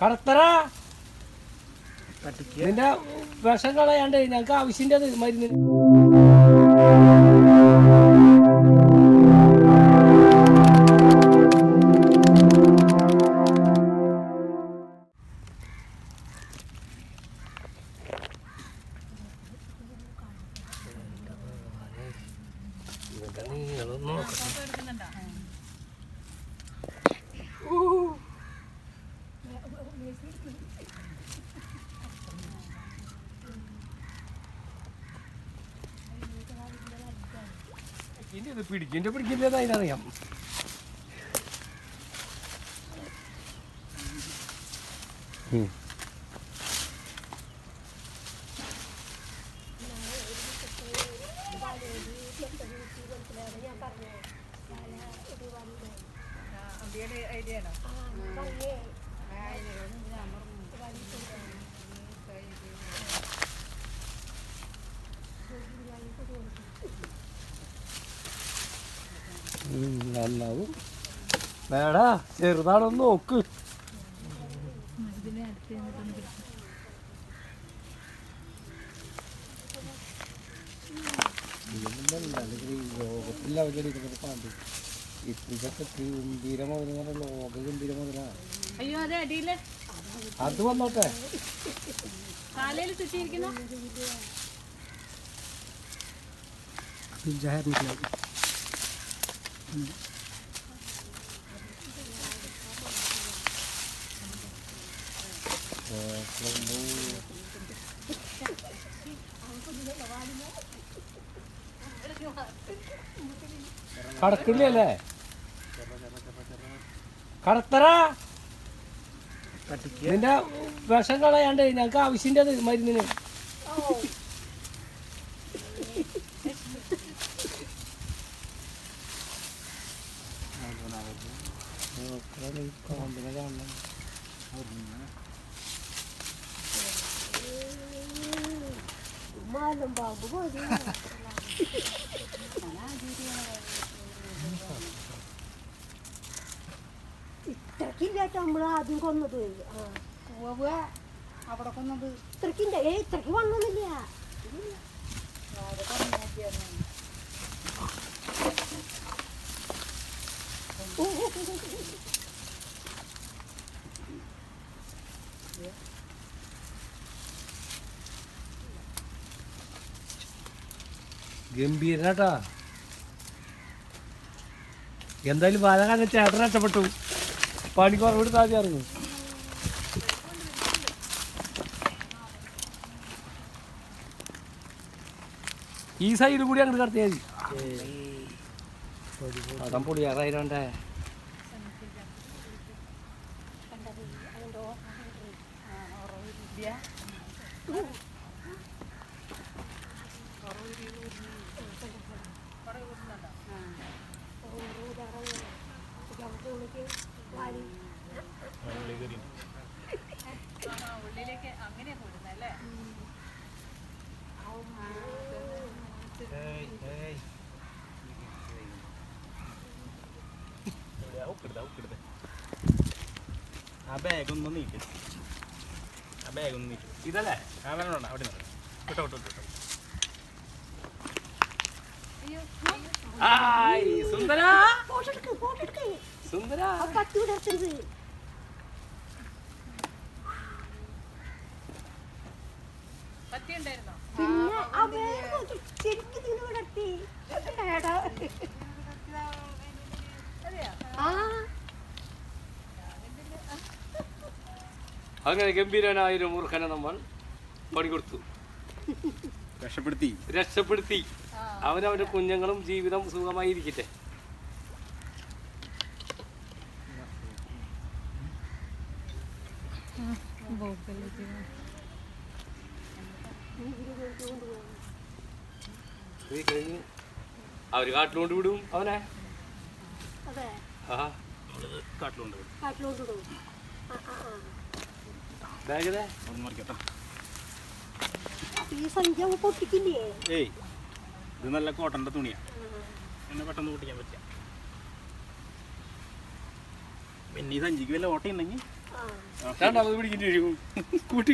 കടത്തറ നിന്റെ വിഷം കളയാണ്ട് ഞങ്ങൾക്ക് ആവശ്യമില്ല മരുന്ന്. ഇനി ഇത് പിടിക്കിന്റെ പിടിക്കില്ല അതിനറിയാം നന്നാവും വേടാ ചെറുതാണൊന്ന് നോക്ക്. ലോകത്തിൽ അവതരിക്കുന്നത് പാണ്ട് ഇതൊക്കെ ഗംഭീര മുതൽ ലോക ഗംഭീര മുതലാണ് അതെ വന്നോട്ടെ ചുറ്റിയിരിക്കുന്നു കടക്കില്ലേ കടത്തറ! നിന്റെ വിഷം കളയാണ്ട് ഞങ്ങൾക്ക് ആവശ്യന്റെ മരുന്നിന്. കോമ്പിനെ കാണണം ഇത്രക്കില്ലാട്ടോ നമ്മൾ ആദ്യം കൊന്നത് അവിടെ കൊന്നത് ഇത്രക്കില്ല ഏ ഇത്രക്ക് വന്നൊന്നുമില്ല ഗംഭീരനാട്ടാ. എന്തായാലും ബാലകാലം ചേട്ടൻ രക്ഷപ്പെട്ടു. പണി കുറവിട്ട് താഴെ ഇറങ്ങും. ഈ സൈഡിൽ കൂടി അങ്ങോട്ട് കടത്തിയാൽ മതി. അടം പൊളിയാറായിരണ്ടേ ഉള്ളിലേക്ക് അങ്ങനെ പോരുന്നല്ലേ ആ ബാഗ് നീട്ടി ഇതല്ലേ? അവിടെ നിന്ന്. കേട്ടോ കേട്ടോ വിട്ടോ. വിടർത്തി ഏടാ. ആ. അങ്ങനെ ഗംഭീരനായ ഒരു മൂർഖനെ നമ്മൾ പണി കൊടുത്തു രക്ഷപ്പെടുത്തി. രക്ഷപ്പെടുത്തി. അവനവന്റെ കുഞ്ഞുങ്ങളും ജീവിതം സുഖമായിരിക്കട്ടെ. ഇരിക്കട്ടെ കഴിഞ്ഞ് അവർ കാട്ടിലോണ്ട് വിടും അവനെ. കാട്ടിലോണ്ട് വിടും. ബാഗ് ബാഗിലെ? ഒന്ന് മറിക്കട്ടോ. ഏയ് ഇത് നല്ല കോട്ടന്റെ തുണിയാ. എന്നെ പെട്ടെന്ന് പൊട്ടിക്കാൻ പറ്റില്ല പിന്നെ ഈ സഞ്ചിക്ക് വല്ല ഓട്ടയുണ്ടെങ്കിൽ രണ്ടാമത് പിടിക്കേണ്ടി വരും. കൂട്ടി